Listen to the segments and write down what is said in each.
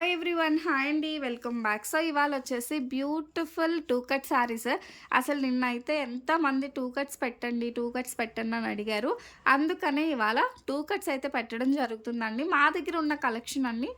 Everyone hi అండి welcome back so ఇవాళ వచ్చేసి బ్యూటిఫుల్ టూ కట్ శారీస్ అసలు నిన్న అయితే ఎంతమంది టూ కట్స్ పెట్టండి టూ కట్స్ పెట్టండి అని అడిగారు. అందుకనే ఇవాళ టూ కట్స్ అయితే పెట్టడం జరుగుతుందండి. మా దగ్గర ఉన్న కలెక్షన్ అన్ని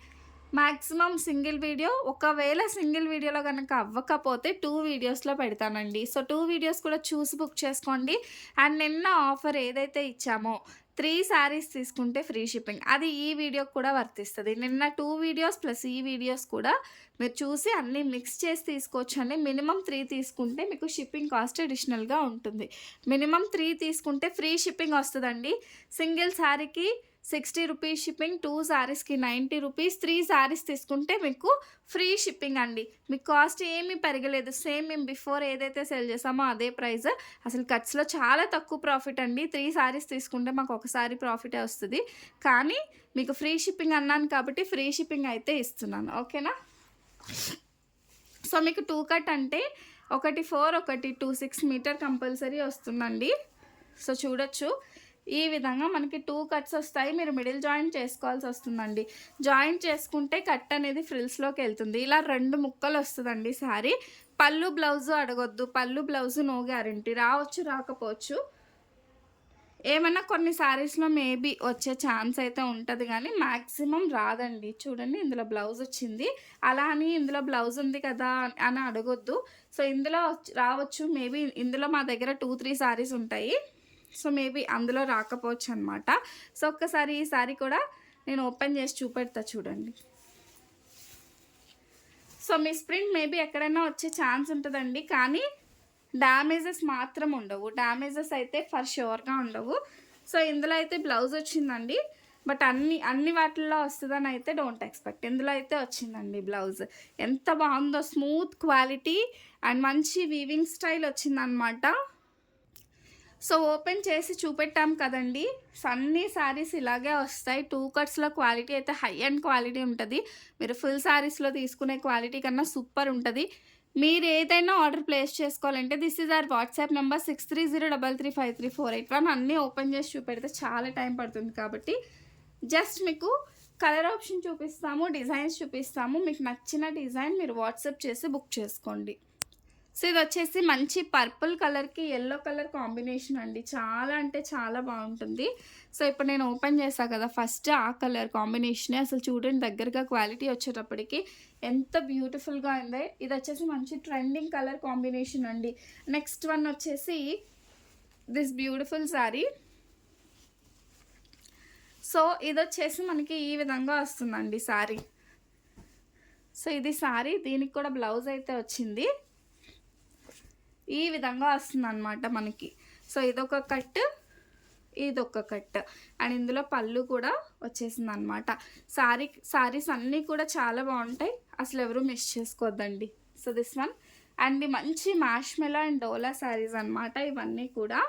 మ్యాక్సిమం సింగిల్ వీడియో ఒకవేళ సింగిల్ వీడియోలో కనుక అవ్వకపోతే టూ వీడియోస్లో పెడతానండి. సో టూ వీడియోస్ కూడా చూసి బుక్ చేసుకోండి. అండ్ నిన్న ఆఫర్ ఏదైతే ఇచ్చామో త్రీ శారీస్ తీసుకుంటే ఫ్రీ షిప్పింగ్. అది ఈ వీడియోకి కూడా వర్తిస్తుంది. నిన్న టూ వీడియోస్ ప్లస్ ఈ వీడియోస్ కూడా మీరు చూసి అన్నీ మిక్స్ చేసి తీసుకోవచ్చండి. మినిమం త్రీ తీసుకుంటే మీకు షిప్పింగ్ కాస్ట్ అడిషనల్గా ఉంటుంది. మినిమం త్రీ తీసుకుంటే ఫ్రీ షిప్పింగ్ వస్తుందండి. సింగిల్ శారీకి సిక్స్టీ రూపీస్ షిప్పింగ్ టూ శారీస్కి నైంటీ రూపీస్ త్రీ శారీస్ తీసుకుంటే మీకు ఫ్రీ షిప్పింగ్ అండి. మీకు కాస్ట్ ఏమీ పెరగలేదు. సేమ్ మేము బిఫోర్ ఏదైతే సెల్ చేసామో అదే ప్రైస్. అసలు కట్స్లో చాలా తక్కువ ప్రాఫిట్ అండి. త్రీ శారీస్ తీసుకుంటే మాకు ఒకసారి ప్రాఫిటే వస్తుంది. కానీ మీకు ఫ్రీ షిప్పింగ్ అన్నాను కాబట్టి ఫ్రీ షిప్పింగ్ అయితే ఇస్తున్నాను. ఓకేనా? సో మీకు టూ కట్ అంటే ఒకటి ఫోర్ ఒకటి టూ సిక్స్ మీటర్ కంపల్సరీ వస్తుందండి. సో చూడొచ్చు. ఈ విధంగా మనకి టూ కట్స్ వస్తాయి. మీరు మిడిల్ జాయింట్ చేసుకోవాల్సి వస్తుందండి. జాయింట్ చేసుకుంటే కట్ అనేది ఫ్రిల్స్లోకి వెళ్తుంది. ఇలా రెండు ముక్కలు వస్తుందండి శారీ పళ్ళు బ్లౌజు అడగొద్దు. పళ్ళు బ్లౌజు నో గ్యారంటీ. రావచ్చు రాకపోవచ్చు. ఏమన్నా కొన్ని శారీస్లో మేబీ వచ్చే ఛాన్స్ అయితే ఉంటుంది కానీ మ్యాక్సిమం రాదండి. చూడండి ఇందులో బ్లౌజ్ వచ్చింది. అలా అని ఇందులో బ్లౌజ్ ఉంది కదా అని అడగొద్దు. సో ఇందులో వచ్చి- రావచ్చు. మేబీ ఇందులో మా దగ్గర టూ త్రీ శారీస్ ఉంటాయి. సో మేబీ అందులో రాకపోవచ్చు అనమాట సో ఒక్కసారి ఈ సారీ కూడా నేను ఓపెన్ చేసి చూపెడతా చూడండి. సో మిస్ ప్రింట్ మేబీ ఎక్కడైనా వచ్చే ఛాన్స్ ఉంటుందండి. కానీ డ్యామేజెస్ మాత్రం ఉండవు. డ్యామేజెస్ అయితే ఫర్ షూర్గా ఉండవు. సో ఇందులో అయితే బ్లౌజ్ వచ్చిందండి. బట్ అన్ని అన్ని వాటిల్లో వస్తుందని అయితే డోంట్ ఎక్స్పెక్ట్. ఇందులో అయితే వచ్చిందండి బ్లౌజ్. ఎంత బాగుందో స్మూత్ క్వాలిటీ అండ్ మంచి వీవింగ్ స్టైల్ వచ్చిందనమాట సో ఓపెన్ చేసి చూపెట్టాం కదండి. సో అన్ని శారీస్ ఇలాగే వస్తాయి. టూ కట్స్లో క్వాలిటీ అయితే హై అండ్ క్వాలిటీ ఉంటుంది. మీరు ఫుల్ శారీస్లో తీసుకునే క్వాలిటీ కన్నా సూపర్ ఉంటుంది. మీరు ఏదైనా ఆర్డర్ ప్లేస్ చేసుకోవాలంటే this is our WhatsApp number six three zero double three five three four eight one. అన్నీ ఓపెన్ చేసి చూపెడితే చాలా టైం పడుతుంది కాబట్టి. జస్ట్ మీకు కలర్ ఆప్షన్ చూపిస్తాము డిజైన్స్ చూపిస్తాము. మీకు నచ్చిన డిజైన్ మీరు వాట్సాప్ చేసి బుక్ చేసుకోండి. సో ఇది వచ్చేసి మంచి పర్పుల్ కలర్కి ఎల్లో కలర్ కాంబినేషన్ అండి. చాలా అంటే చాలా బాగుంటుంది. సో ఇప్పుడు నేను ఓపెన్ చేశాను కదా ఫస్ట్ ఆ కలర్ కాంబినేషనే. అసలు చూడండి దగ్గరగా క్వాలిటీ వచ్చేటప్పటికి ఎంత బ్యూటిఫుల్గా ఉంది. ఇది వచ్చేసి మంచి ట్రెండింగ్ కలర్ కాంబినేషన్ అండి. నెక్స్ట్ వన్ వచ్చేసి దిస్ బ్యూటిఫుల్ శారీ సో ఇది వచ్చేసి మనకి ఈ విధంగా వస్తుందండి శారీ సో ఇది శారీ దీనికి కూడా బ్లౌజ్ అయితే వచ్చింది. ఈ విధంగా వస్తుంది అనమాట మనకి. సో ఇదొక కట్ ఇదొక కట్. అండ్ ఇందులో పళ్ళు కూడా వచ్చేసింది అనమాట సారీ సారీస్ అన్నీ కూడా చాలా బాగుంటాయి. అసలు ఎవరు మిస్ చేసుకోవద్దండి. So this one. అండ్ మంచి మ్యాష్మెలో అండ్ డోలా శారీస్ అనమాట ఇవన్నీ కూడా.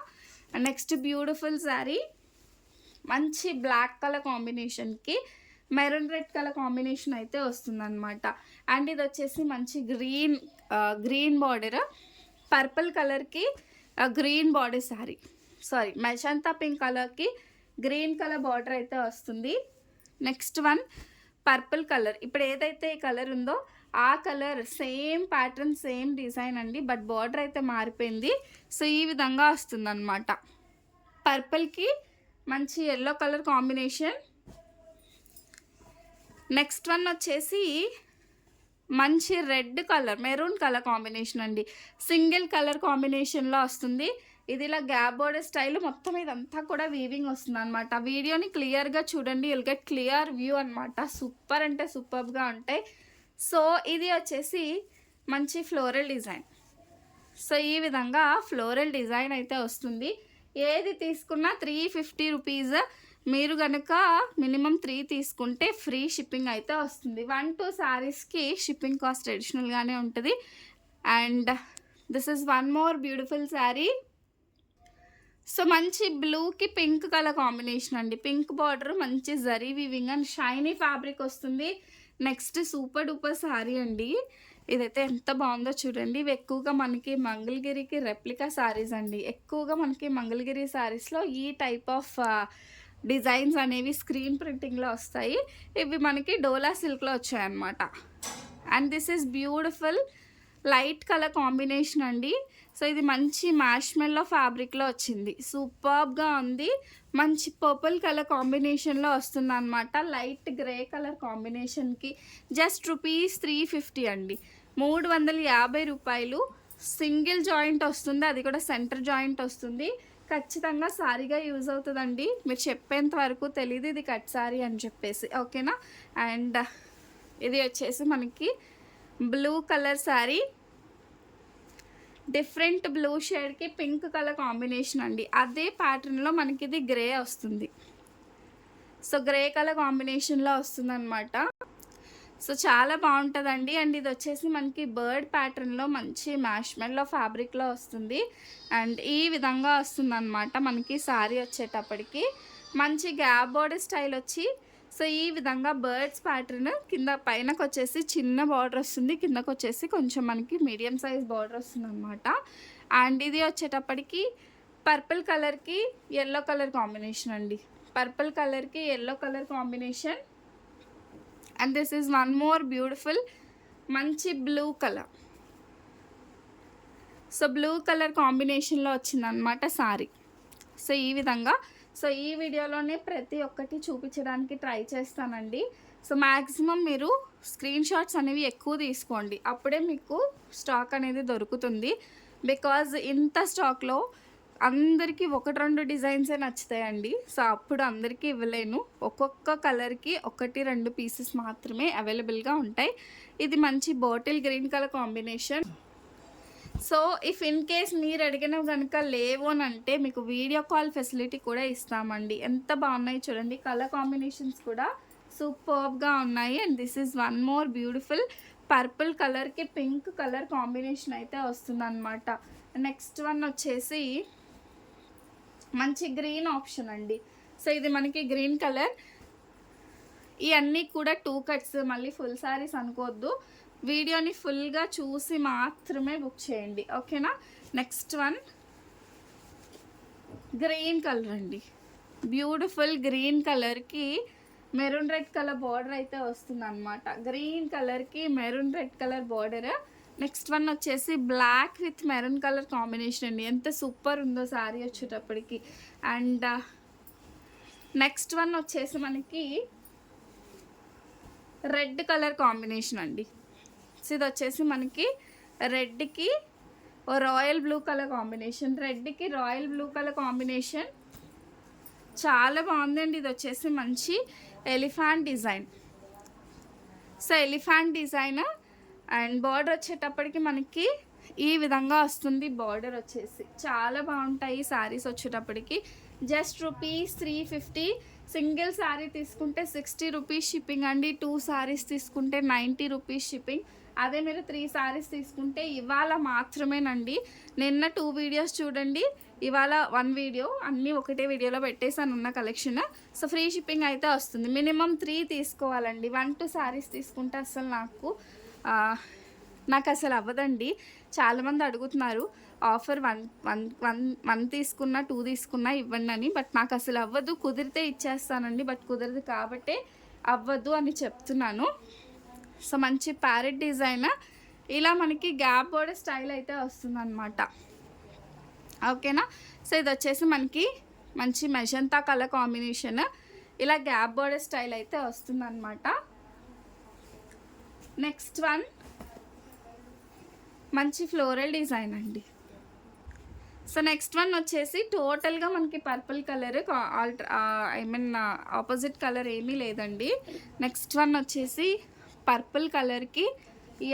నెక్స్ట్ బ్యూటిఫుల్ శారీ మంచి బ్లాక్ కలర్ కాంబినేషన్కి మెరూన్ రెడ్ కలర్ కాంబినేషన్ అయితే వస్తుందన్నమాట. అండ్ ఇది వచ్చేసి మంచి గ్రీన్ గ్రీన్ బార్డర్. పర్పుల్ కలర్కి green body sari sorry magenta pink కలర్కి గ్రీన్ కలర్ బార్డర్ అయితే వస్తుంది. Next one purple colour. ఇప్పుడు ఏదైతే ఈ కలర్ ఉందో ఆ colour same pattern same design అండి బట్ బార్డర్ అయితే మారిపోయింది. సో ఈ విధంగా వస్తుంది అనమాట పర్పుల్కి మంచి yellow colour combination. Next one వచ్చేసి మంచి red colour maroon colour combination అండి. సింగిల్ కలర్ కాంబినేషన్లో వస్తుంది. ఇది ఇలా గ్యాప్ బోర్డర్ స్టైల్ మొత్తం ఇదంతా కూడా వీవింగ్ వస్తుంది అనమాట వీడియోని క్లియర్గా చూడండి యుల్ గెట్ క్లియర్ వ్యూ అనమాట సూపర్ అంటే సూపర్గా ఉంటాయి. సో ఇది వచ్చేసి మంచి ఫ్లోరల్ డిజైన్ సో ఈ విధంగా ఫ్లోరల్ డిజైన్ అయితే వస్తుంది. ఏది తీసుకున్నా త్రీ ఫిఫ్టీ రూపీస్ మీరు కనుక మినిమం త్రీ తీసుకుంటే ఫ్రీ షిప్పింగ్ అయితే వస్తుంది. వన్ టూ శారీస్కి షిప్పింగ్ కాస్ట్ ట్రెడిషనల్గానే ఉంటుంది. And this is one more beautiful sari so మంచి బ్లూకి పింక్ కలర్ కాంబినేషన్ అండి. పింక్ బార్డర్ మంచి zari weaving and shiny fabric వస్తుంది. నెక్స్ట్ సూపర్ డూపర్ శారీ అండి. ఇదైతే ఎంత బాగుందో చూడండి. ఇవి ఎక్కువగా మనకి మంగళగిరికి రెప్లికా శారీస్ అండి. ఎక్కువగా మనకి మంగళగిరి శారీస్లో ఈ టైప్ ఆఫ్ డిజైన్స్ అనేవి స్క్రీన్ ప్రింటింగ్లో వస్తాయి. ఇవి మనకి డోలా సిల్క్లో వచ్చాయన్నమాట. And this is beautiful light colour combination అండి. సో ఇది మంచి మ్యాష్మెల్లో ఫ్యాబ్రిక్లో వచ్చింది. సూపర్గా ఉంది. మంచి పర్పుల్ కలర్ కాంబినేషన్లో వస్తుంది అనమాట లైట్ గ్రే కలర్ కాంబినేషన్కి జస్ట్ రూపీస్ త్రీ ఫిఫ్టీ అండి. మూడు వందల యాభై రూపాయలు సింగిల్ జాయింట్ వస్తుంది. అది కూడా సెంటర్ జాయింట్ వస్తుంది. ఖచ్చితంగా సారీగా యూజ్ అవుతుందండి. మీరు చెప్పేంత వరకు తెలియదు ఇది కట్ సారీ అని చెప్పేసి. ఓకేనా అండ్ ఇది వచ్చేసి మనకి blue colour sari different blue షేడ్కి pink colour combination అండి. అదే ప్యాటర్న్లో మనకి ఇది గ్రే వస్తుంది. సో గ్రే కలర్ కాంబినేషన్లో వస్తుంది అనమాట సో చాలా బాగుంటుందండి. అండ్ ఇది వచ్చేసి మనకి బర్డ్ ప్యాటర్న్లో మంచి మ్యాష్మెల్లో ఫ్యాబ్రిక్లో వస్తుంది. అండ్ ఈ విధంగా వస్తుంది అనమాట మనకి శారీ వచ్చేటప్పటికి. మంచి గ్యాప్ బోర్డర్ స్టైల్ వచ్చి సో ఈ విధంగా బర్డ్స్ ప్యాటర్న్ కింద పైనకు వచ్చేసి చిన్న బార్డర్ వస్తుంది. కిందకు వచ్చేసి కొంచెం మనకి మీడియం సైజ్ బార్డర్ వస్తుంది అనమాట అండ్ ఇది వచ్చేటప్పటికి పర్పుల్ కలర్కి ఎల్లో కలర్ కాంబినేషన్ అండి. పర్పుల్ కలర్కి yellow colour combination and this is one more beautiful మంచి blue colour so blue colour కాంబినేషన్లో వచ్చిందనమాట సారీ సో ఈ విధంగా సో ఈ వీడియోలోనే ప్రతి ఒక్కటి చూపించడానికి ట్రై చేస్తానండి. సో మ్యాక్సిమం మీరు స్క్రీన్ షాట్స్ అనేవి ఎక్కువ తీసుకోండి. అప్పుడే మీకు స్టాక్ అనేది దొరుకుతుంది. బికాజ్ ఇంత స్టాక్లో అందరికీ ఒకటి రెండు డిజైన్సే నచ్చుతాయండి. సో అప్పుడు అందరికీ ఇవ్వలేను. ఒక్కొక్క కలర్కి ఒకటి రెండు పీసెస్ మాత్రమే అవైలబుల్గా ఉంటాయి. ఇది మంచి bottle green colour combination. So if in case మీరు అడిగిన కనుక లేవు అని అంటే మీకు వీడియో కాల్ ఫెసిలిటీ కూడా ఇస్తామండి. ఎంత బాగున్నాయి చూడండి. కలర్ కాంబినేషన్స్ కూడా సూపర్బ్గా ఉన్నాయి. And this is one more beautiful purple కలర్కి పింక్ కలర్ కాంబినేషన్ అయితే వస్తుందనమాట నెక్స్ట్ వన్ వచ్చేసి మంచి గ్రీన్ ఆప్షన్ అండి. సో ఇది మనకి గ్రీన్ కలర్. ఇవన్నీ కూడా టూ కట్స్ మళ్ళీ ఫుల్ శారీస్ అనుకోవద్దు. వీడియోని ఫుల్గా చూసి మాత్రమే బుక్ చేయండి. ఓకేనా? Next one. గ్రీన్ కలర్ అండి. బ్యూటిఫుల్ గ్రీన్ కలర్కి మెరూన్ రెడ్ కలర్ బార్డర్ అయితే వస్తుంది అనమాట గ్రీన్ కలర్కి maroon red colour border. Next one వచ్చేసి black with maroon colour combination అండి. ఎంత సూపర్ ఉందో శారీ వచ్చేటప్పటికి. అండ్ నెక్స్ట్ వన్ వచ్చేసి మనకి రెడ్ కలర్ కాంబినేషన్ అండి. ఇది వచ్చేసి మనకి రెడ్కి రాయల్ బ్లూ కలర్ కాంబినేషన్ రెడ్కి రాయల్ బ్లూ కలర్ కాంబినేషన్ చాలా బాగుందండి. ఇది వచ్చేసి మంచి elephant design so elephant design and border వచ్చేటప్పటికి మనకి ఈ విధంగా వస్తుంది బార్డర్ వచ్చేసి. చాలా బాగుంటాయి శారీస్ వచ్చేటప్పటికి. Just rupees three fifty. Single sari తీసుకుంటే సిక్స్టీ రూపీస్ షిప్పింగ్ అండి. టూ శారీస్ తీసుకుంటే నైంటీ రూపీస్ షిప్పింగ్. అదే మీరు త్రీ శారీస్ తీసుకుంటే ఇవాళ మాత్రమేనండి. నిన్న టూ వీడియోస్ చూడండి. ఇవాళ వన్ వీడియో. అన్నీ ఒకటే వీడియోలో పెట్టేసాను ఉన్న కలెక్షన్. సో ఫ్రీ షిప్పింగ్ అయితే వస్తుంది. మినిమం త్రీ తీసుకోవాలండి. వన్ టూ శారీస్ తీసుకుంటే అసలు నాకు నాకు అసలు అవ్వదండి. చాలామంది అడుగుతున్నారు offer one one one one తీసుకున్నా టూ తీసుకున్నా ఇవ్వండి అని. బట్ నాకు అసలు అవ్వదు. కుదిరితే ఇచ్చేస్తానండి. బట్ కుదరదు కాబట్టే అవ్వదు అని చెప్తున్నాను. సో మంచి ప్యారెట్ డిజైన్. ఇలా మనకి గ్యాప్ బోర్డర్ స్టైల్ అయితే వస్తుందన్నమాట. ఓకేనా? సో ఇది వచ్చేసి మనకి మంచి మెజంతా కలర్ కాంబినేషన్. ఇలా గ్యాప్ బోర్డర్ స్టైల్ అయితే వస్తుందన్నమాట. నెక్స్ట్ వన్ మంచి ఫ్లోరల్ డిజైన్ అండి. సో నెక్స్ట్ వన్ వచ్చేసి టోటల్గా మనకి purple colour alter I mean opposite colour ఏమీ లేదండి. నెక్స్ట్ వన్ వచ్చేసి పర్పుల్ కలర్కి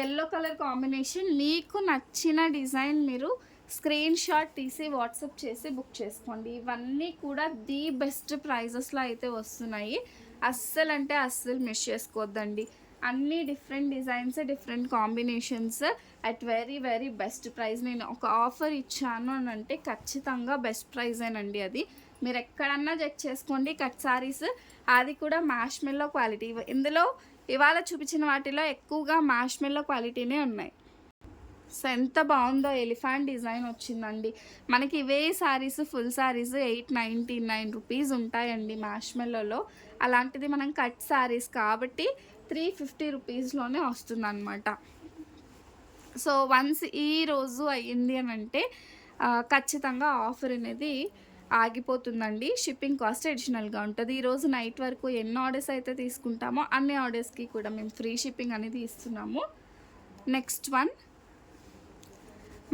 ఎల్లో కలర్ కాంబినేషన్ మీకు నచ్చిన డిజైన్ మీరు స్క్రీన్ షాట్ తీసి వాట్సాప్ చేసి బుక్ చేసుకోండి. ఇవన్నీ కూడా ది బెస్ట్ ప్రైజెస్లో అయితే వస్తున్నాయి. అస్సలు అంటే అస్సలు మిస్ చేసుకోవద్దండి అన్ని different designs different combinations at very very best price నేను ఒక ఆఫర్ ఇచ్చాను అని అంటే ఖచ్చితంగా బెస్ట్ ప్రైజేనండి అది. మీరు ఎక్కడన్నా చెక్ చేసుకోండి కట్ సారీస్ అది కూడా మ్యాష్మెల్లో క్వాలిటీ ఇందులో ఇవాళ చూపించిన వాటిలో ఎక్కువగా మ్యాష్మెల్లో క్వాలిటీనే ఉన్నాయి. సో ఎంత బాగుందో ఎలిఫాంట్ డిజైన్ వచ్చిందండి. మనకి ఇవే saris full saris eight ninety nine rupees ఉంటాయండి మ్యాష్మెల్లోలో అలాంటిది మనం కట్ శారీస్ కాబట్టి త్రీ ఫిఫ్టీ రూపీస్లోనే వస్తుంది అనమాట సో వన్స్ ఈ రోజు అయ్యింది అని అంటే ఖచ్చితంగా ఆఫర్ అనేది ఆగిపోతుందండి. షిప్పింగ్ కాస్ట్ అడిషనల్గా ఉంటుంది. ఈరోజు నైట్ వరకు ఎన్ని ఆర్డర్స్ అయితే తీసుకుంటామో అన్ని ఆర్డర్స్కి కూడా మేము ఫ్రీ షిప్పింగ్ అనేది ఇస్తున్నాము. నెక్స్ట్ వన్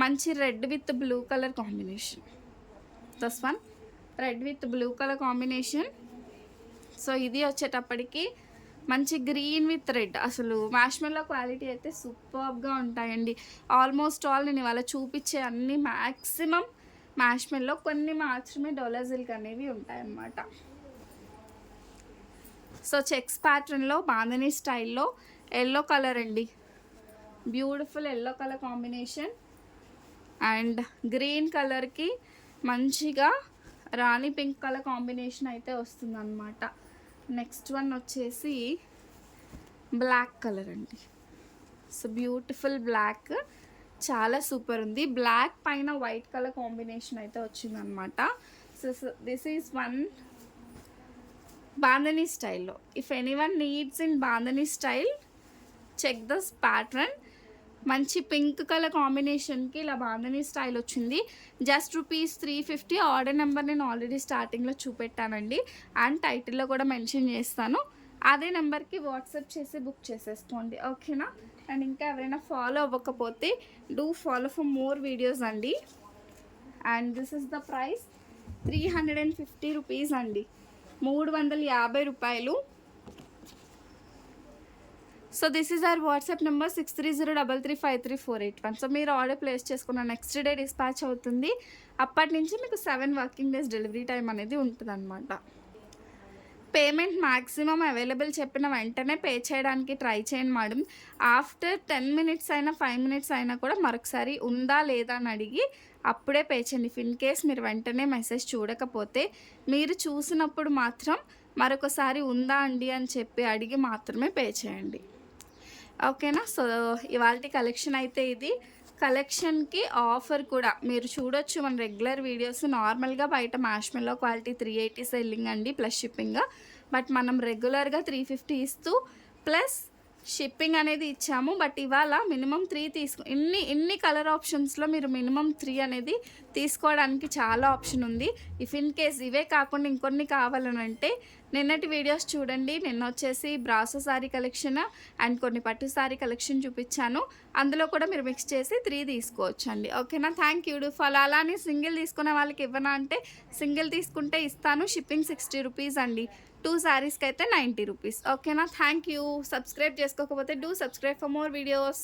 మంచి red with blue colour combination. This one red with blue colour combination. So ఇది వచ్చేటప్పటికి మంచి గ్రీన్ విత్ రెడ్. అసలు మ్యాష్మెల్లో క్వాలిటీ అయితే సూపర్గా ఉంటాయండి. ఆల్మోస్ట్ ఆల్ నేను ఇవాళ చూపించే అన్ని మ్యాక్సిమం మ్యాష్మెల్లో కొన్ని మాత్రమే డోలా సిల్క్ అనేవి ఉంటాయన్నమాట. సో చెక్స్ ప్యాటర్న్లో బాందని స్టైల్లో ఎల్లో కలర్ అండి. Beautiful yellow colour combination and green కలర్కి మంచిగా రాణి పింక్ కలర్ కాంబినేషన్ అయితే వస్తుందన్నమాట. నెక్స్ట్ వన్ వచ్చేసి బ్లాక్ కలర్ అండి. So beautiful black. చాలా సూపర్ ఉంది. బ్లాక్ పైన వైట్ కలర్ కాంబినేషన్ అయితే వచ్చిందనమాట. So this is one bandhani స్టైల్లో if anyone needs in bandhani style check this pattern మంచి పింక్ కలర్ కాంబినేషన్కి ఇలా బాందని స్టైల్ వచ్చింది. Just rupees three fifty order number నేను ఆల్రెడీ స్టార్టింగ్లో చూపెట్టానండి. అండ్ టైటిల్లో కూడా మెన్షన్ చేస్తాను. అదే నెంబర్కి వాట్సాప్ చేసి బుక్ చేసేసుకోండి. ఓకేనా? అండ్ ఇంకా ఎవరైనా ఫాలో అవ్వకపోతే do follow for more videos అండి. And this is the price three hundred and fifty rupees అండి. మూడు వందల యాభై రూపాయలు. So this is our WhatsApp number six three zero double three five three four eight one so మీరు order place చేసుకున్న next day dispatch అవుతుంది. అప్పటి నుంచి మీకు seven working days delivery time అనేది ఉంటుంది అనమాట పేమెంట్ మ్యాక్సిమం అవైలబుల్ చెప్పిన వెంటనే పే చేయడానికి ట్రై చేయండి మేడం ఆఫ్టర్ టెన్ మినిట్స్ అయినా ఫైవ్ మినిట్స్ అయినా కూడా మరొకసారి ఉందా లేదా అని అడిగి అప్పుడే పే చేయండి. ఇఫ్ ఇన్ కేస్ మీరు వెంటనే మెసేజ్ చూడకపోతే మీరు చూసినప్పుడు మాత్రం మరొకసారి ఉందా అండి అని చెప్పి అడిగి మాత్రమే పే చేయండి. ఓకేనా? సో ఇవాళ కలెక్షన్ అయితే ఇది. కలెక్షన్కి ఆఫర్ కూడా. మీరు చూడొచ్చు మన రెగ్యులర్ వీడియోస్. నార్మల్గా బయట marshmallow quality three eighty selling అండి ప్లస్ షిప్పింగ్. బట్ మనం రెగ్యులర్గా త్రీ ఫిఫ్టీ ఇస్తూ ప్లస్ షిప్పింగ్ అనేది ఇచ్చాము బట్ ఇవాళ మినిమం త్రీ తీసుకు ఇన్ని ఇన్ని కలర్ ఆప్షన్స్లో మీరు మినిమం త్రీ అనేది తీసుకోవడానికి చాలా ఆప్షన్ ఉంది. ఇఫ్ ఇన్ కేస్ ఇవే కాకుండా ఇంకొన్ని కావాలనంటే నిన్నటి వీడియోస్ చూడండి. నిన్న వచ్చేసి బ్రాసో శారీ కలెక్షన్ అండ్ కొన్ని పట్టు శారీ కలెక్షన్ చూపించాను. అందులో కూడా మీరు మిక్స్ చేసి త్రీ తీసుకోవచ్చు అండి ఓకేనా? Thank you. ఫాలో అలానే సింగిల్ తీసుకునే వాళ్ళకి ఇవ్వనా అంటే సింగిల్ తీసుకుంటే ఇస్తాను. షిప్పింగ్ సిక్స్టీ రూపీస్ అండి. టూ శారీస్కి అయితే నైంటీ రూపీస్ ఓకేనా థ్యాంక్ యూ సబ్స్క్రైబ్ చేసుకోకపోతే do subscribe for more videos